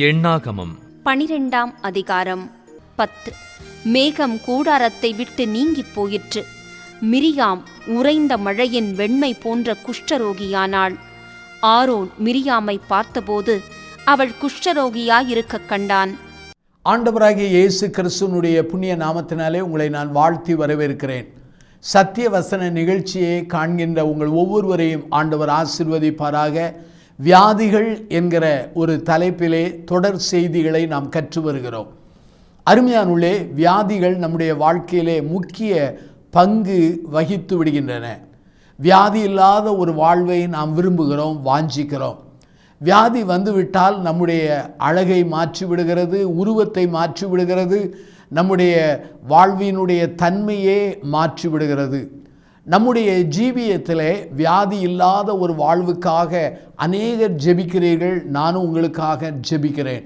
எண்ணாகமம். பனிரெண்டாம் அதிகாரம். பத்து. மேகம் கூடாரத்தை விட்டு நீங்கிப் போயிற்று. மிரியாம் உறைந்த மழையின் வெண்மை போன்ற குஷ்டரோகியானாள். ஆரோன் மிரியாமை பார்த்தபோது அவள் குஷ்டரோகியாயிருக்கக் கண்டான். ஆண்டவராகிய இயேசு கிறிஸ்துவனுடைய புண்ணிய நாமத்தினாலே உங்களை நான் வாழ்த்தி வரவேற்கிறேன். சத்திய வசன நிகழ்ச்சியை காண்கின்ற உங்கள் ஒவ்வொருவரையும் ஆண்டவர் ஆசிர்வதிப்பாராக. வியாதிகள் என்கிற ஒரு தலைப்பிலே தொடர் செய்திகளை நாம் கற்று வருகிறோம். அருமையானுள்ளே வியாதிகள் நம்முடைய வாழ்க்கையிலே முக்கிய பங்கு வகித்து விடுகின்றன. வியாதி இல்லாத ஒரு வாழ்வை நாம் விரும்புகிறோம் வாஞ்சிக்கிறோம். வியாதி வந்துவிட்டால் நம்முடைய அழகை மாற்றி விடுகிறது உருவத்தை மாற்றி விடுகிறது நம்முடைய வாழ்வினுடைய தன்மையே மாற்றி விடுகிறது. நம்முடைய ஜீவியத்திலே வியாதி இல்லாத ஒரு வாழ்வுக்காக அநேகர் ஜெபிக்கிறீர்கள் நானும் உங்களுக்காக ஜெபிக்கிறேன்.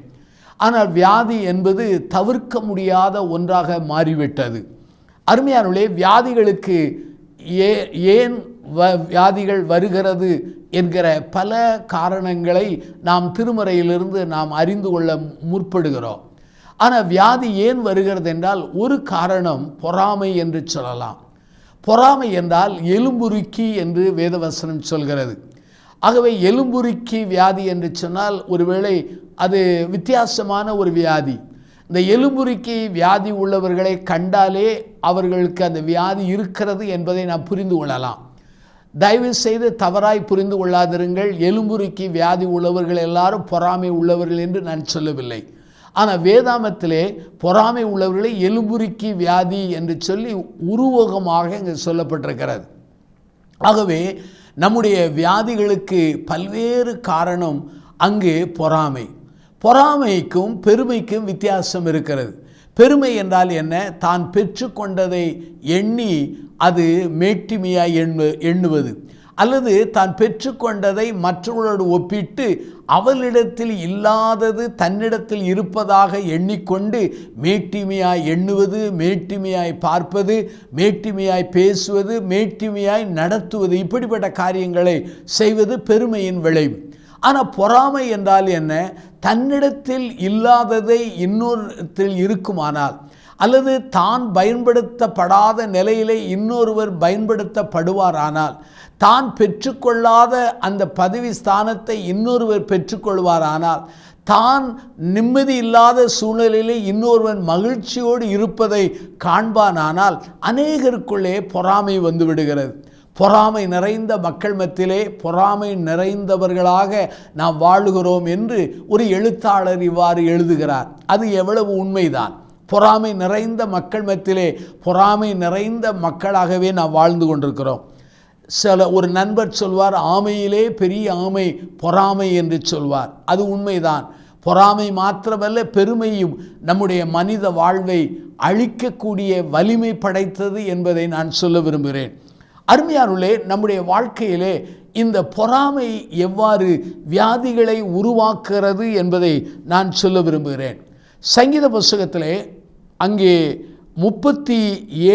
ஆனால் வியாதி என்பது தவிர்க்க முடியாத ஒன்றாக மாறிவிட்டது. அருமையானுள்ளே வியாதிகளுக்கு ஏ ஏன் வ வியாதிகள் வருகிறது என்கிற பல காரணங்களை நாம் திருமறையிலிருந்து நாம் அறிந்து கொள்ள முற்படுகிறோம். ஆனால் வியாதி ஏன் வருகிறது என்றால் ஒரு காரணம் பொறாமை என்று சொல்லலாம். பொறாமை என்றால் எலும்புருக்கி என்று வேதவசனம் சொல்கிறது. ஆகவே எலும்புருக்கி வியாதி என்று சொன்னால் ஒருவேளை அது வித்தியாசமான ஒரு வியாதி. இந்த எலும்புருக்கி வியாதி உள்ளவர்களை கண்டாலே அவர்களுக்கு அந்த வியாதி இருக்கிறது என்பதை நாம் புரிந்து கொள்ளலாம். தயவு செய்து தவறாய் புரிந்து கொள்ளாதிருங்கள். எலும்புருக்கி வியாதி உள்ளவர்கள் எல்லாரும் பொறாமை உள்ளவர்கள் என்று நான் சொல்லவில்லை. ஆனால் வேதாமத்திலே பொறாமை உள்ளவர்களை எலும்புருக்கி வியாதி என்று சொல்லி உருவகமாக இங்கே சொல்லப்பட்டிருக்கிறது. ஆகவே நம்முடைய வியாதிகளுக்கு பல்வேறு காரணம் அங்கு பொறாமை. பொறாமைக்கும் பெருமைக்கும் வித்தியாசம் இருக்கிறது. பெருமை என்றால் என்ன? தான் பெற்றுக்கொண்டதை எண்ணி அது மேட்டிமையாக எண்ணு எண்ணுவது. அல்லது தான் பெற்றுக்கொண்டதை மற்றவர்களோடு ஒப்பிட்டு அவளிடத்தில் இல்லாதது தன்னிடத்தில் இருப்பதாக எண்ணிக்கொண்டு மேட்டிமையாய் எண்ணுவது மேட்டிமையாய் பார்ப்பது மேட்டிமையாய் பேசுவது மேட்டிமையாய் நடத்துவது இப்படிப்பட்ட காரியங்களை செய்வது பெருமையின் விளைவு. ஆனால் பொறாமை என்றால் என்ன? தன்னிடத்தில் இல்லாததை இன்னொருத்தில் இருக்குமானால் அல்லது தான் பயன்படுத்தப்படாத நிலையிலே இன்னொருவர் பயன்படுத்தப்படுவாரானால் தான் பெற்றுக்கொள்ளாத அந்த பதவி ஸ்தானத்தை இன்னொருவர் பெற்றுக்கொள்வாரானால் தான் நிம்மதி இல்லாத சூழ்நிலையிலே இன்னொருவன் மகிழ்ச்சியோடு இருப்பதை காண்பானானால் அநேகருக்குள்ளே பொறாமை வந்து விடுகிறது பொறாமை நிறைந்த மக்கள் மத்தியிலே பொறாமை நிறைந்தவர்களாக நாம் வாழுகிறோம் என்று ஒரு எழுத்தாளர் இவ்வாறு எழுதுகிறார். அது எவ்வளவு உண்மைதான். பொறாமை நிறைந்த மக்கள் மத்தியிலே பொறாமை நிறைந்த மக்களாகவே நாம் வாழ்ந்து கொண்டிருக்கிறோம். சில ஒரு நண்பர் சொல்வார் ஆமையிலே பெரிய ஆமை பொறாமை என்று சொல்வார். அது உண்மைதான். பொறாமை மாத்திரமல்ல பெருமையும் நம்முடைய மனித வாழ்வை அழிக்கக்கூடிய வலிமை படைத்தது என்பதை நான் சொல்ல விரும்புகிறேன். அருமையாருளே நம்முடைய வாழ்க்கையிலே இந்த பொறாமை எவ்வாறு வியாதிகளை உருவாக்குகிறது என்பதை நான் சொல்ல விரும்புகிறேன். சங்கீத புஸ்தகத்திலே அங்கே முப்பத்தி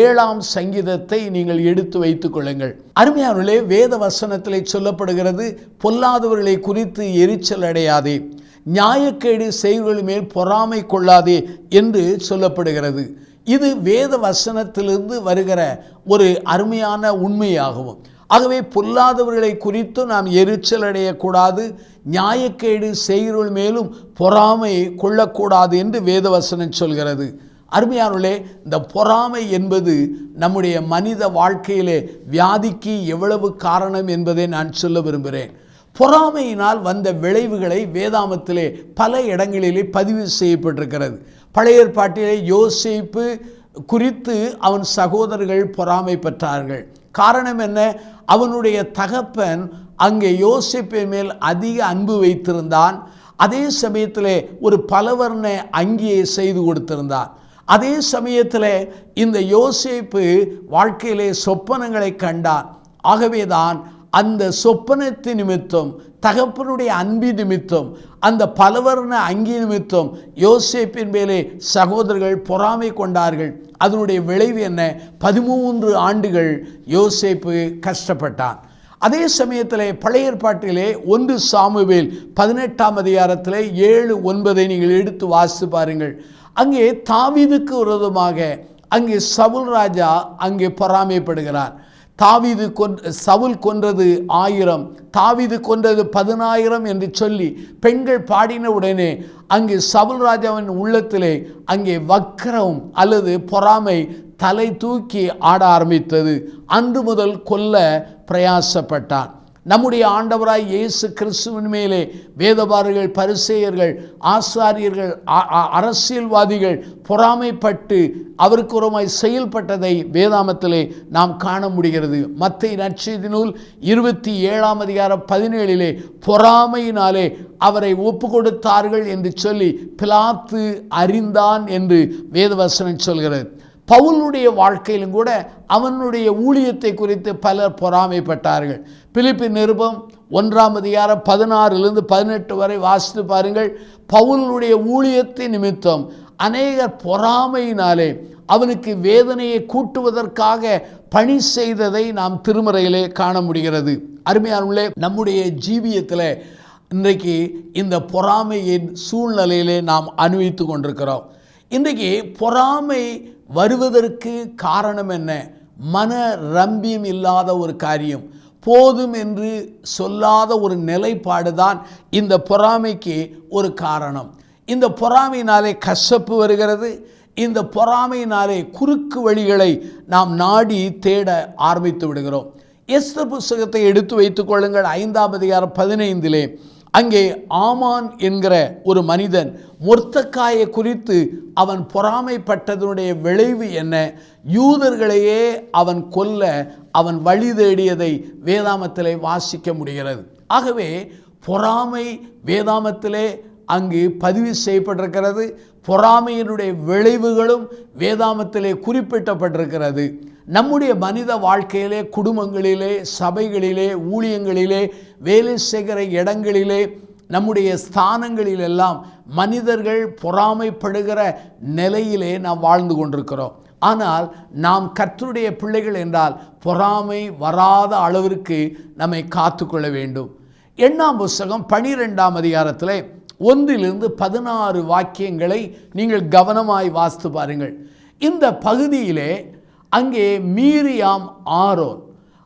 ஏழாம் சங்கீதத்தை நீங்கள் எடுத்து வைத்துக் கொள்ளுங்கள். அருமையானுள்ளே வேத வசனத்திலே சொல்லப்படுகிறது பொல்லாதவர்களை குறித்து எரிச்சல் அடையாதே நியாயக்கேடு செய்வர்கள் மேல் பொறாமை கொள்ளாதே என்று சொல்லப்படுகிறது. இது வேத வசனத்திலிருந்து வருகிற ஒரு அருமையான உண்மையாகவும் ஆகவே பொல்லாதவர்களை குறித்து நாம் எரிச்சல் அடையக்கூடாது நியாயக்கேடு செய்கிறவள் மேலும் பொறாமை கொள்ளக்கூடாது என்று வேதவசனம் சொல்கிறது. அருமையானே இந்த பொறாமை என்பது நம்முடைய மனித வாழ்க்கையிலே வியாதிக்கு எவ்வளவு காரணம் என்பதை நான் சொல்ல விரும்புகிறேன். பொறாமையினால் வந்த விளைவுகளை வேதாமத்திலே பல இடங்களிலே பதிவு செய்யப்பட்டிருக்கிறது. பழைய ஏற்பாட்டிலே யோசிப்பு குறித்து அவன் சகோதரர்கள் பொறாமை பெற்றார்கள். காரணம் என்ன? அவனுடைய தகப்பன் அங்கே யோசிப்பின் மேல் அதிக அன்பு வைத்திருந்தான். அதே சமயத்தில் ஒரு பலவர்ண அங்கியை செய்து கொடுத்திருந்தான். அதே சமயத்தில் இந்த யோசேப்பு வாழ்க்கையிலே சொப்பனங்களை கண்டான் ஆகவேதான் அந்த சொப்பனத்து நிமித்தம் தகப்பனுடைய அன்பி நிமித்தம் அந்த பலவர்ண அங்கி நிமித்தம் யோசேப்பின் மேலே சகோதரர்கள் பொறாமை கொண்டார்கள். அதனுடைய விளைவு என்ன? பதிமூன்று ஆண்டுகள் யோசேப்பு கஷ்டப்பட்டான். அதே சமயத்தில் பழைய ஏற்பாட்டிலே ஒன்று சாமுவேல் பதினெட்டாம் அதிகாரத்தில் ஏழு ஒன்பதை நீங்கள் எடுத்து வாசித்து பாருங்கள். அங்கே தாவிதுக்கு விரோதமாக அங்கே சவுல் ராஜா அங்கே பொறாமைப்படுகிறார். தாவீது கொன் சவுல் கொன்றது ஆயிரம் தாவிது கொன்றது பதினாயிரம் என்று சொல்லி பெண்கள் பாடின உடனே அங்கே சவுல் ராஜாவின் உள்ளத்திலே அங்கே வக்கரம் அல்லது பொறாமை தலை தூக்கி ஆட ஆரம்பித்தது. அன்று முதல் கொல்ல பிரயாசப்பட்டான். நம்முடைய ஆண்டவராய் இயேசு கிறிஸ்துவின் மேலே வேதபாரர்கள் பரிசேயர்கள் ஆசாரியர்கள் அ- அ- அரசியல்வாதிகள் பொறாமைப்பட்டு அவருக்குறமாய் செயல்பட்டதை வேதாமத்திலே நாம் காண முடிகிறது. மத்திய நற்செய்தி நூல் இருபத்தி ஏழாம் அதிகாரம் பதினேழிலே பொறாமையினாலே அவரை ஒப்பு கொடுத்தார்கள் என்று சொல்லி பிலாத்து அறிந்தான் என்று வேதவசனம் சொல்கிறது. பவுலுடைய வாழ்க்கையிலும் கூட அவனுடைய ஊழியத்தை குறித்து பலர் பொறாமைப்பட்டார்கள். பிலிப்பி நிருபம் ஒன்றாம் அதிகாரம் பதினாறுலேருந்து பதினெட்டு வரை வாசித்து பாருங்கள். பவுலுடைய ஊழியத்தின் நிமித்தம் அநேகர் பொறாமையினாலே அவனுக்கு வேதனையை கூட்டுவதற்காக பணி செய்ததை நாம் திருமறையிலே காண முடிகிறது. அருமையானுள்ளே நம்முடைய ஜீவியத்தில் இன்றைக்கு இந்த பொறாமையின் சூழ்நிலையிலே நாம் அனுபவித்து கொண்டிருக்கிறோம். இன்றைக்கு பொறாமை வருவதற்கு காரணம் என்ன? மன ரம்பியம் இல்லாத ஒரு காரியம். போதும் என்று சொல்லாத ஒரு நிலைப்பாடு தான் இந்த பொறாமைக்கு ஒரு காரணம். இந்த பொறாமையினாலே கசப்பு வருகிறது. இந்த பொறாமையினாலே குறுக்கு வழிகளை நாம் நாடி தேட ஆரம்பித்து விடுகிறோம். எஸ்தர் புஸ்தகத்தை எடுத்து வைத்துக் கொள்ளுங்கள் ஐந்தாம் அதிகாரம் பதினைந்திலே. அங்கே ஆமான் என்கிற ஒரு மனிதன் முர்த்தக்காயை குறித்து அவன் பொறாமைப்பட்டதனுடைய விளைவு என்ன? யூதர்களையே அவன் கொல்ல அவன் வழி தேடியதை வேதாமத்திலே வாசிக்க முடிகிறது. ஆகவே பொறாமை வேதாமத்திலே அங்கு பதிவு செய்யப்பட்டிருக்கிறது. பொறாமையினுடைய விளைவுகளும் வேதாமத்திலே குறிப்பிட்டப்பட்டிருக்கிறது. நம்முடைய மனித வாழ்க்கையிலே குடும்பங்களிலே சபைகளிலே ஊழியங்களிலே வேலை செய்கிற இடங்களிலே நம்முடைய ஸ்தானங்களிலெல்லாம் மனிதர்கள் பொறாமைப்படுகிற நிலையிலே நாம் வாழ்ந்து கொண்டிருக்கிறோம். ஆனால் நாம் கற்றுடைய பிள்ளைகள் என்றால் பொறாமை வராத அளவிற்கு நம்மை காத்துக்கொள்ள வேண்டும். எண்ணாம் புஸ்தகம் பனிரெண்டாம் அதிகாரத்தில் ஒன்றிலிருந்து பதினாறு வாக்கியங்களை நீங்கள் கவனமாய் வாசித்து பாருங்கள். இந்த பகுதியிலே அங்கே மீரியாம் ஆரோன்.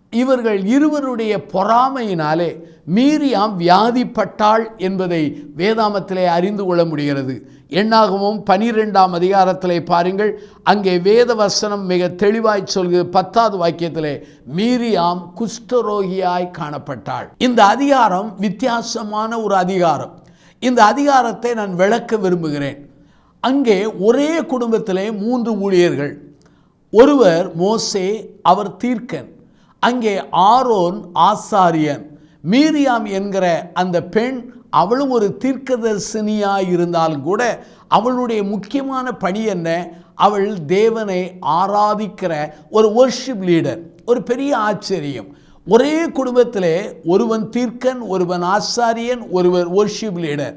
இவர்கள் இருவருடைய பொறாமையினாலே மீரியாம் வியாதிப்பட்டாள் என்பதை வேதாமத்திலே அறிந்து கொள்ள முடிகிறது. எண்ணாகவும் பனிரெண்டாம் அதிகாரத்திலே பாருங்கள் அங்கே வேத வசனம் மிக தெளிவாய் சொல்கிறது. பத்தாவது வாக்கியத்திலே மீரியாம் குஷ்டரோகியாய் காணப்பட்டாள். இந்த அதிகாரம் வித்தியாசமான ஒரு அதிகாரம். இந்த அதிகாரத்தை நான் விளக்க விரும்புகிறேன். அங்கே ஒரே குடும்பத்திலே மூன்று ஊழியர்கள். ஒருவர் மோசே அவர் தீர்க்கன் அங்கே ஆரோன் ஆசாரியன் மீரியாம் என்கிற அந்த பெண் அவளும் ஒரு தீர்க்கதர்சினியாக இருந்தாலும் கூட அவளுடைய முக்கியமான பணி என்ன? அவள் தேவனை ஆராதிக்கிற ஒரு ஒர்ஷிப் லீடர் ஒரு பெரிய ஆச்சரியம். ஒரே குடும்பத்திலே ஒருவன் தீர்க்கன் ஒருவன் ஆசாரியன் ஒருவர் ஒர்ஷிப் லீடர்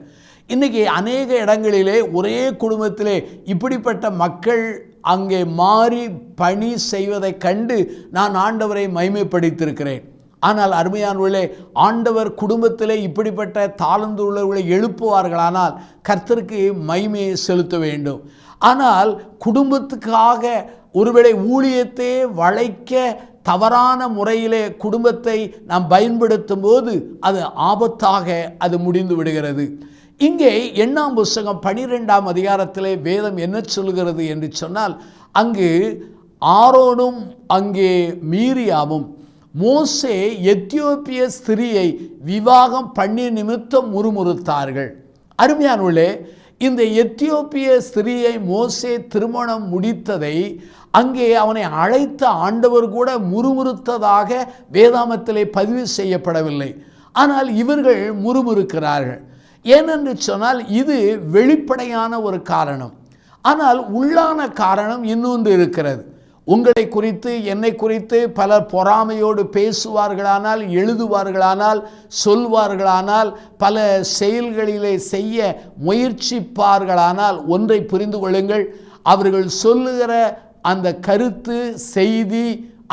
இன்றைக்கி அநேக இடங்களிலே ஒரே குடும்பத்திலே இப்படிப்பட்ட மக்கள் அங்கே மாறி பணி செய்வதை கண்டு நான் ஆண்டவரை மைமைப்படுத்தியிருக்கிறேன் ஆனால் அருமையானவர்களே ஆண்டவர் குடும்பத்திலே இப்படிப்பட்ட தாளந்து உள்ளவர்களை எழுப்புவார்களானால் கர்த்தருக்கு மைமையை செலுத்த வேண்டும். ஆனால் குடும்பத்துக்காக ஒருவேளை ஊழியத்தை வளைக்க தவறான முறையிலே குடும்பத்தை நாம் பயன்படுத்தும் போது அது ஆபத்தாக அது முடிந்து விடுகிறது. இங்கே எண்ணாம் புஸ்தகம் பனிரெண்டாம் அதிகாரத்திலே வேதம் என்ன சொல்கிறது என்று சொன்னால் அங்கு ஆரோனும் அங்கே மீரியாவும் மோசே எத்தியோப்பிய ஸ்திரியை விவாகம் பண்ணி நிமித்தம் முறுமுறுத்தார்கள் அருமையானவர்களே இந்த எத்தியோப்பிய ஸ்திரியை மோசே திருமணம் முடித்ததை அங்கே அவனை அழைத்த ஆண்டவர் கூட முறுமுறுத்ததாக வேதாமத்திலே பதிவு செய்யப்படவில்லை. ஆனால் இவர்கள் முறுமுறுக்கிறார்கள். ஏனென்று சொன்னால் இது வெளிப்படையான ஒரு காரணம். ஆனால் உள்ளான காரணம் இன்னொன்று இருக்கிறது. உங்களை குறித்து என்னை குறித்து பலர் பொறாமையோடு பேசுவார்களானால் எழுதுவார்களானால் சொல்வார்களானால் பல செயல்களிலே செய்ய முயற்சிப்பார்களானால் ஒன்றை புரிந்து கொள்ளுங்கள். அவர்கள் சொல்லுகிற அந்த கருத்து செய்தி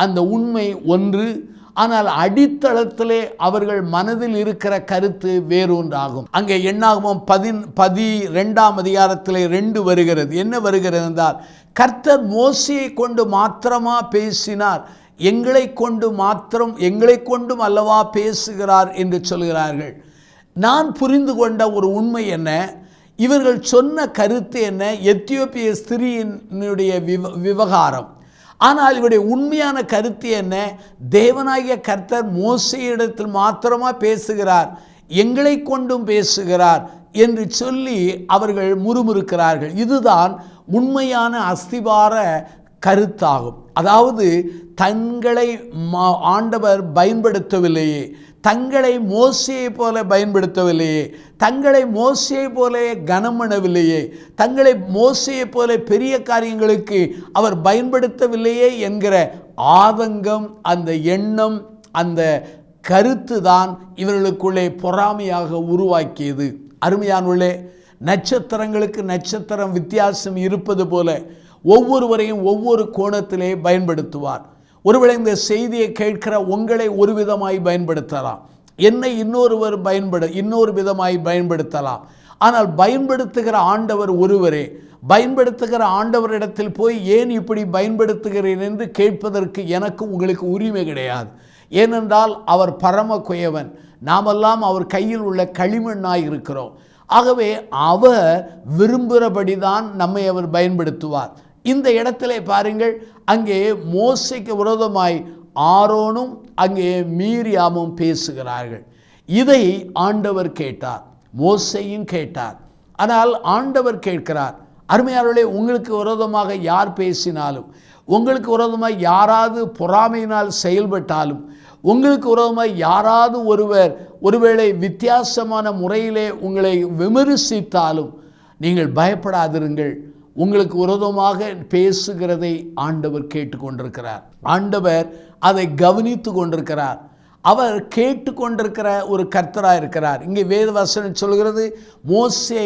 அந்த உண்மை ஒன்று ஆனால் அடித்தளத்திலே அவர்கள் மனதில் இருக்கிற கருத்து வேறொன்றாகும். அங்கே என்னாகுமோ? பதின் பதி ரெண்டாம் அதிகாரத்திலே ரெண்டு வருகிறது. என்ன வருகிறது என்றால் கர்த்தர் மோசியை கொண்டு மாத்திரமா பேசினார். எங்களை கொண்டு மாத்திரம் எங்களை கொண்டும் அல்லவா பேசுகிறார் என்று சொல்கிறார்கள். நான் புரிந்து கொண்ட ஒரு உண்மை என்ன? இவர்கள் சொன்ன கருத்து என்ன? எத்தியோப்பிய ஸ்திரீயினுடைய விவ விவகாரம். ஆனால் இவருடைய உண்மையான கருத்து என்ன? தேவனாகிய கர்த்தர் மோசையிடத்தில் மாத்திரமா பேசுகிறார் எங்களை கொண்டும் பேசுகிறார் என்று சொல்லி அவர்கள் முறுமுறுக்கிறார்கள். இதுதான் உண்மையான அஸ்திவார கருத்தாகும். அதாவது தங்களை மா- ஆண்டவர் பயன்படுத்தவில்லையே. தங்களை மோசையை போல பயன்படுத்தவில்லையே. தங்களை மோசையை போல கனமனவில்லையே. தங்களை மோசையை போல பெரிய காரியங்களுக்கு அவர் பயன்படுத்தவில்லையே என்கிற ஆதங்கம் அந்த எண்ணம் அந்த கருத்து தான் இவர்களுக்குள்ளே பொறாமையாக உருவாக்கியது. அருமையானுள்ளே நட்சத்திரங்களுக்கு நட்சத்திரம் வித்தியாசம் இருப்பது போல ஒவ்வொருவரையும் ஒவ்வொரு கோணத்திலே பயன்படுத்துவார். ஒருவேளை இந்த செய்தியை கேட்கிற உங்களை ஒரு விதமாய் பயன்படுத்தலாம். என்னை இன்னொருவர் பயன்படு இன்னொரு விதமாய் பயன்படுத்தலாம். ஆனால் பயன்படுத்துகிற ஆண்டவர் ஒருவரே பயன்படுத்துகிற ஆண்டவரிடத்தில் போய் ஏன் இப்படி பயன்படுத்துகிறேன் என்று கேட்பதற்கு எனக்கு உங்களுக்கு உரிமை கிடையாது. ஏனென்றால் அவர் பரம குயவன் நாமெல்லாம் அவர் கையில் உள்ள களிமண்ணாய் இருக்கிறோம். ஆகவே அவர் விரும்புகிறபடி தான் நம்மை அவர் பயன்படுத்துவார். இந்த இடத்திலே பாருங்கள் அங்கே மோசைக்கு விரோதமாய் ஆரோனும் அங்கே மீரியாமும் பேசுகிறார்கள். இதை ஆண்டவர் கேட்டார் மோசையும் கேட்டார். ஆனால் ஆண்டவர் கேட்கிறார் அருமையாளர்களே உங்களுக்கு விரோதமாக யார் பேசினாலும் உங்களுக்கு விரோதமாக யாராவது பொறாமையினால் செயல்பட்டாலும் உங்களுக்கு விரோதமாக யாராவது ஒருவர் ஒருவேளை வித்தியாசமான முறையிலே உங்களை விமர்சித்தாலும் நீங்கள் பயப்படாதிருங்கள். உங்களுக்கு விரோதமாக பேசுகிறதை ஆண்டவர் கேட்டுக்கொண்டிருக்கிறார். ஆண்டவர் அதை கவனித்து கொண்டிருக்கிறார். அவர் கேட்டுக்கொண்டிருக்கிற ஒரு கர்த்தராக இருக்கிறார். இங்கே வேதவசனம் சொல்கிறது மோசே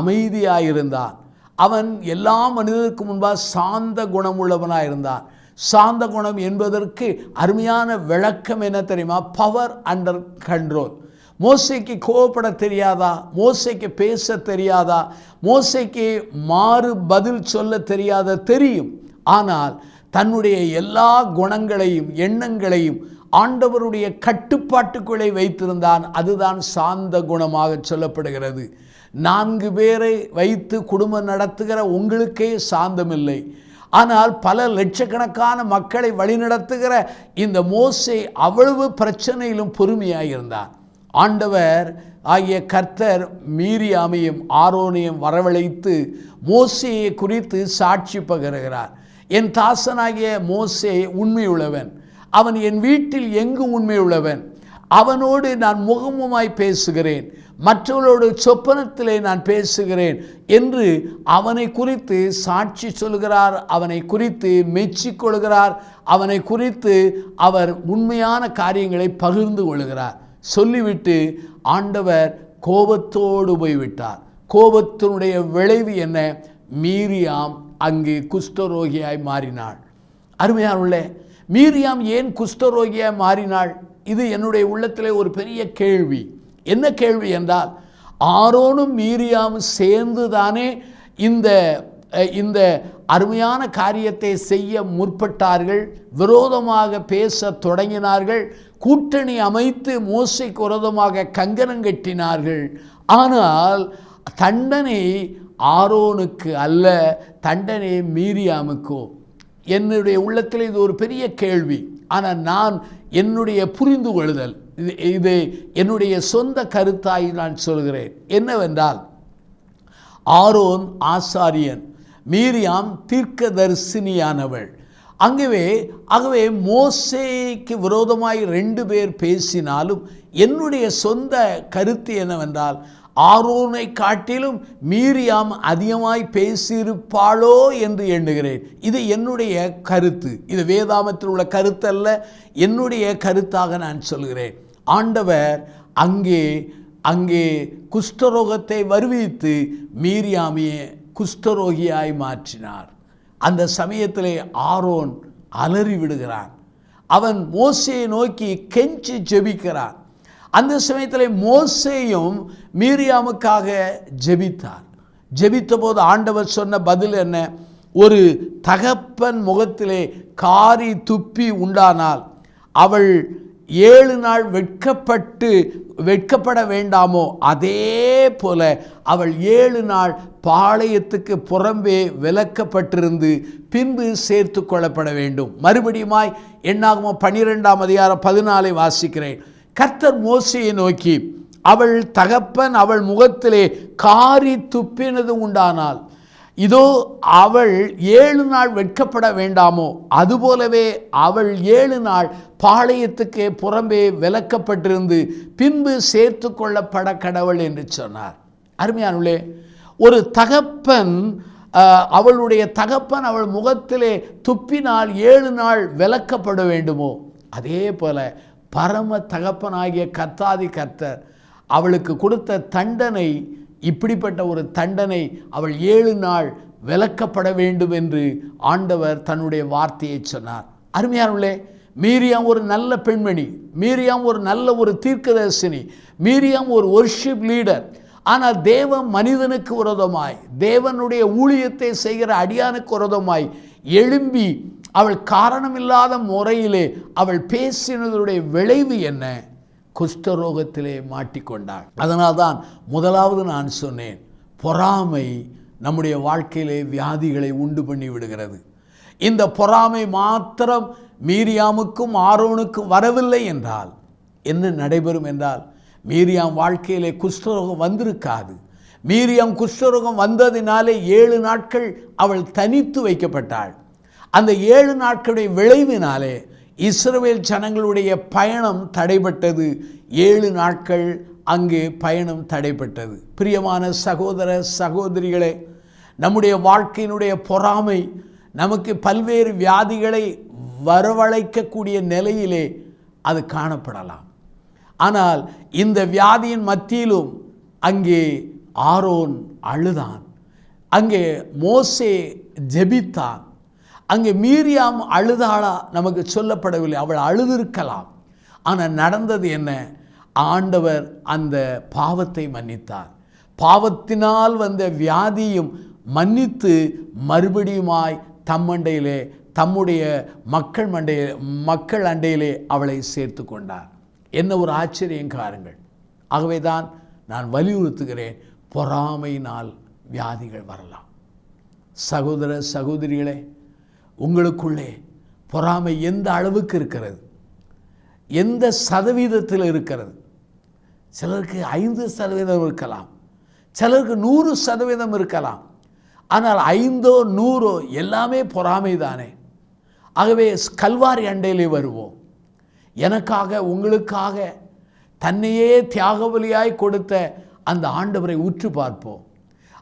அமைதியாயிருந்தான் அவன் எல்லா மனிதருக்கு முன்பாக சாந்த குணமுள்ளவனாக இருந்தான் சாந்த குணம் என்பதற்கு அருமையான விளக்கம் என்ன தெரியுமா? பவர் அண்டர் கண்ட்ரோல் மோசைக்கு கோவப்பட தெரியாதா? மோசைக்கு பேச தெரியாதா? மோசைக்கு மாறு பதில் சொல்ல தெரியாத தெரியும். ஆனால் தன்னுடைய எல்லா குணங்களையும் எண்ணங்களையும் ஆண்டவருடைய கட்டுப்பாட்டுக்குள்ளே வைத்திருந்தான். அதுதான் சாந்த குணமாக சொல்லப்படுகிறது. நான்கு பேரை வைத்து குடும்பம் நடத்துகிற உங்களுக்கே சாந்தமில்லை. ஆனால் பல லட்சக்கணக்கான மக்களை வழிநடத்துகிற இந்த மோசை அவ்வளவு பிரச்சனையிலும் பொறுமையாக இருந்தான் ஆண்டவர் ஆகிய கர்த்தர் மீரியாமையும் ஆரோனையும் வரவழைத்து மோசையை குறித்து சாட்சி பகிர்கிறார். என் தாசனாகிய மோசே உண்மையுள்ளவன். அவன் என் வீட்டில் எங்கு உண்மையுள்ளவன்? அவனோடு நான் முகமுமாய் பேசுகிறேன். மற்றவர்களோடு சொப்பனத்திலே நான் பேசுகிறேன் என்று அவனை குறித்து சாட்சி சொல்கிறார். அவனை குறித்து மெச்சிக்கொள்கிறார். அவனை குறித்து அவர் உண்மையான காரியங்களை பகிர்ந்து கொள்கிறார். சொல்லிவிட்டு ஆண்டவர் கோபத்தோடு போய்விட்டார். கோபத்தினுடைய விளைவு என்ன? மீரியாம் அங்கு குஷ்டரோகியாய் மாறினாள். அருமையானுள்ளே மீரியாம் ஏன் குஷ்டரோகியாய் மாறினாள்? இது என்னுடைய உள்ளத்திலே ஒரு பெரிய கேள்வி. என்ன கேள்வி என்றால் ஆரோனும் மீரியாமும் சேர்ந்து தானே இந்த இந்த அருமையான காரியத்தை செய்ய முற்பட்டார்கள் விரோதமாக பேச தொடங்கினார்கள் கூட்டணி அமைத்து மோசைக்கு விரோதமாக கங்கணம் கட்டினார்கள். ஆனால் தண்டனை ஆரோனுக்கு அல்ல தண்டனை மீரியாமுக்கோ. என்னுடைய உள்ளத்தில் இது ஒரு பெரிய கேள்வி. ஆனால் நான் என்னுடைய புரிந்து கொள்ளுதல் இது இது என்னுடைய சொந்த கருத்தாய் நான் சொல்கிறேன். என்னவென்றால் ஆரோன் ஆசாரியன் மீரியாம் தீர்க்கதரிசினியானவள். அங்கவே ஆகவே மோசேக்கு விரோதமாய் ரெண்டு பேர் பேசினாலும் என்னுடைய சொந்த கருத்து என்னவென்றால் ஆரோனை காட்டிலும் மீரியாம் அதிகமாய் பேசியிருப்பாளோ என்று எண்ணுகிறேன். இது என்னுடைய கருத்து. இது வேதாமத்தில் உள்ள கருத்தல்ல. என்னுடைய கருத்தாக நான் சொல்கிறேன். ஆண்டவர் அங்கே அங்கே குஷ்டரோகத்தை வருவித்து மீரியாமியை குஷ்டரோகியாய் மாற்றினார். அந்த சமயத்திலே ஆரோன் அலறி விடுகிறான். அவன் மோசையை நோக்கி கெஞ்சி ஜெபிக்கிறான். அந்த சமயத்தில் மோசையும் மீரியாமுக்காக ஜெபித்தார். ஜெபித்தபோது ஆண்டவர் சொன்ன பதில் என்ன? ஒரு தகப்பன் முகத்திலே காரி துப்பி உண்டானால் அவள் ஏழு நாள் வெட்கப்பட்டு வெட்கப்பட வேண்டாமோ? அதே போல அவள் ஏழு நாள் பாளையத்துக்கு புறம்பே விலக்கப்பட்டிருந்து பின்பு சேர்த்து கொள்ளப்பட வேண்டும். மறுபடியுமாய் என்னாகுமோ பனிரெண்டாம் அதிகாரம் பதினாலை வாசிக்கிறேன். கர்த்தர் மோசையை நோக்கி அவள் தகப்பன் அவள் முகத்திலே காரி துப்பினது உண்டானால் இதோ அவள் ஏழு நாள் வெட்கப்பட வேண்டாமோ அதுபோலவே அவள் ஏழு நாள் பாளையத்துக்கு புறம்பே விலக்கப்பட்டிருந்து பின்பு சேர்த்து கொள்ளப்பட கடவுள் என்று சொன்னார். அருமையானுள்ளே ஒரு தகப்பன் அவளுடைய தகப்பன் அவள் முகத்திலே துப்பினால் ஏழு நாள் விளக்கப்பட வேண்டுமோ? அதே போல பரம தகப்பனாகிய கர்த்தாதி கர்த்தர் அவளுக்கு கொடுத்த தண்டனை இப்படிப்பட்ட ஒரு தண்டனை அவள் ஏழு நாள் விளக்கப்பட வேண்டும் என்று ஆண்டவர் தன்னுடைய வார்த்தையை சொன்னார். அருமையானவர்களே மீரியாம் ஒரு நல்ல பெண்மணி மீரியாம் ஒரு நல்ல ஒரு தீர்க்கதரிசினி மீரியாம் ஒரு ஒர்ஷிப் லீடர் ஆனால் தேவன் மனிதனுக்கு விரோதமாய் தேவனுடைய ஊழியத்தை செய்கிற அடியானுக்கு விரோதமாய் எழும்பி அவள் காரணமில்லாத முறையிலே அவள் பேசினதுடைய விளைவு என்ன? குஷ்டரோகத்திலே மாட்டிக்கொண்டாள். அதனால்தான் முதலாவது நான் சொன்னேன் பொறாமை நம்முடைய வாழ்க்கையிலே வியாதிகளை உண்டு பண்ணி விடுகிறது. இந்த பொறாமை மாத்திரம் மீரியாமுக்கும் ஆரோனுக்கும் வரவில்லை என்றால் என்ன நடைபெறும் என்றால் மீரியாம் வாழ்க்கையிலே குஷ்டரோகம் வந்திருக்காது. மீரியாம் குஷ்டரோகம் வந்ததினாலே ஏழு நாட்கள் அவள் தனித்து வைக்கப்பட்டாள். அந்த ஏழு நாட்களுடைய விளைவினாலே இஸ்ரவேல் ஜனங்களுடைய பயணம் தடைபட்டது. ஏழு நாட்கள் அங்கே பயணம் தடைபட்டது. பிரியமான சகோதர சகோதரிகளே நம்முடைய வாழ்க்கையினுடைய பொறாமை நமக்கு பல்வேறு வியாதிகளை வரவழைக்கக்கூடிய நிலையிலே அது காணப்படலாம். ஆனால் இந்த வியாதியின் மத்தியிலும் அங்கே ஆரோன் அழுதான். அங்கே மோசே ஜெபித்தான். அங்கே மீரியாம் அழுதாளா நமக்கு சொல்லப்படவில்லை. அவள் அழுதிருக்கலாம். ஆனால் நடந்தது என்ன? ஆண்டவர் அந்த பாவத்தை மன்னித்தார். பாவத்தினால் வந்த வியாதியும் மன்னித்து மறுபடியுமாய் தம்மண்டையிலே தம்முடைய மக்கள் மண்டையிலே மக்கள் அண்டையிலே அவளை சேர்த்து கொண்டார் என்ன ஒரு ஆச்சரியம் காருங்கள். ஆகவே தான் நான் வலியுறுத்துகிறேன். பொறாமையினால் வியாதிகள் வரலாம். சகோதர சகோதரிகளே உங்களுக்குள்ளே பொறாமை எந்த அளவுக்கு இருக்கிறது? எந்த சதவீதத்தில் இருக்கிறது? சிலருக்கு ஐந்து சதவீதம் இருக்கலாம். சிலருக்கு நூறு சதவீதம் இருக்கலாம். ஆனால் ஐந்தோ நூறோ எல்லாமே பொறாமை தானே. ஆகவே கல்வாரி அண்டையிலே வருவோம். எனக்காக உங்களுக்காக தன்னையே தியாக பலியாய் கொடுத்த அந்த ஆண்டவரை உற்று பார்ப்போம்.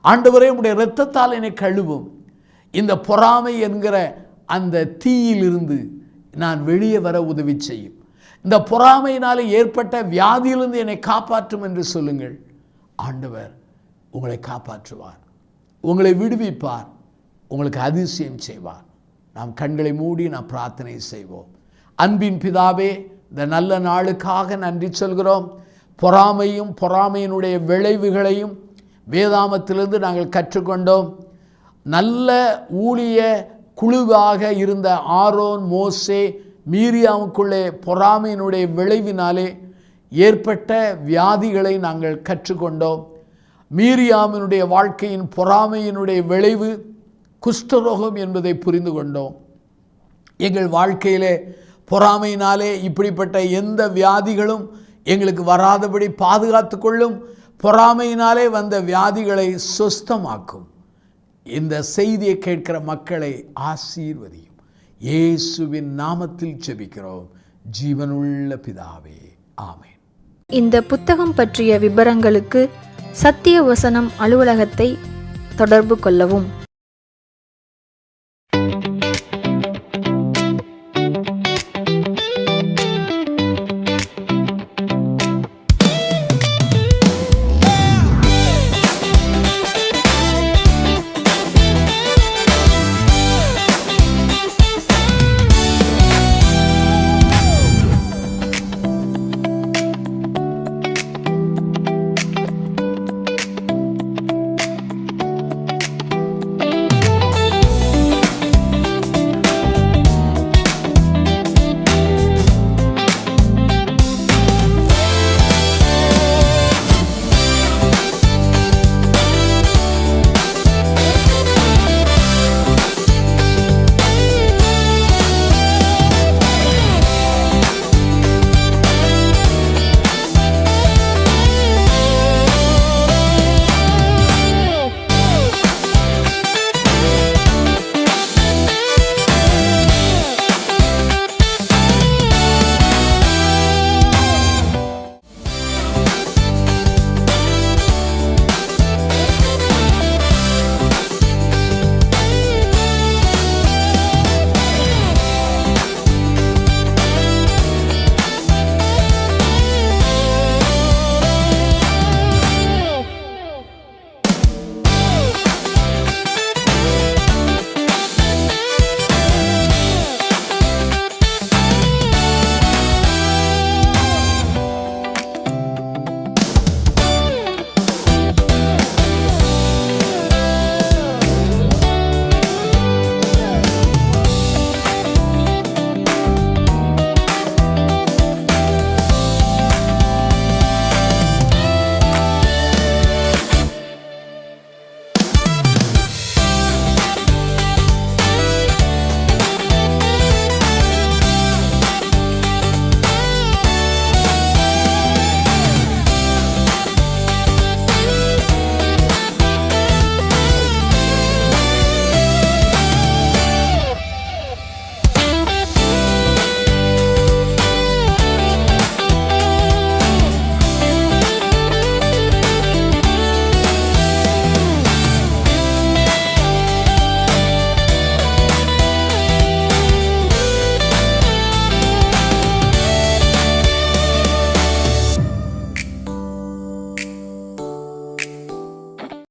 ஆண்டவரே உடைய இரத்தத்தால் என்னை கழுவும். இந்த பொறாமை என்கிற அந்த தீயிலிருந்து நான் வெளியே வர உதவி செய்யும். இந்த பொறாமையினால் ஏற்பட்ட வியாதியிலிருந்து என்னை காப்பாற்றும் என்று சொல்லுங்கள். ஆண்டவர் உங்களை காப்பாற்றுவார். உங்களை விடுவிப்பார். உங்களுக்கு அதிசயம் செய்வார். நாம் கண்களை மூடி நாம் பிரார்த்தனை செய்வோம். அன்பின் பிதாவே இந்த நல்ல நாளுக்காக நன்றி சொல்கிறோம். பொறாமையும் பொறாமையினுடைய விளைவுகளையும் வேதாமத்திலிருந்து நாங்கள் கற்றுக்கொண்டோம். நல்ல ஊழிய குழுவாக இருந்த ஆரோன் மோசே மீரியாவுக்குள்ளே பொறாமையினுடைய விளைவினாலே ஏற்பட்ட வியாதிகளை நாங்கள் கற்றுக்கொண்டோம். மீரியாமினுடைய வாழ்க்கையின் பொறாமையினுடைய விளைவு குஷ்டரோகம் என்பதை புரிந்து கொண்டோம். எங்கள் வாழ்க்கையிலே பொறாமையினாலே இப்படிப்பட்ட எந்த வியாதிகளும் எங்களுக்கு வராதபடி பாதுகாத்து கொள்ளும் பொறாமையினாலே வந்த வியாதிகளை சுஸ்தமாக்கும். இந்த செய்தியை கேட்கிற மக்களை ஆசீர்வதியும். இயேசுவின் நாமத்தில் செபிக்கிறோம் ஜீவனுள்ள பிதாவே ஆமேன். இந்த புத்தகம் பற்றிய விபரங்களுக்கு சத்திய வசனம் அலுவலகத்தை தொடர்பு கொள்ளவும்.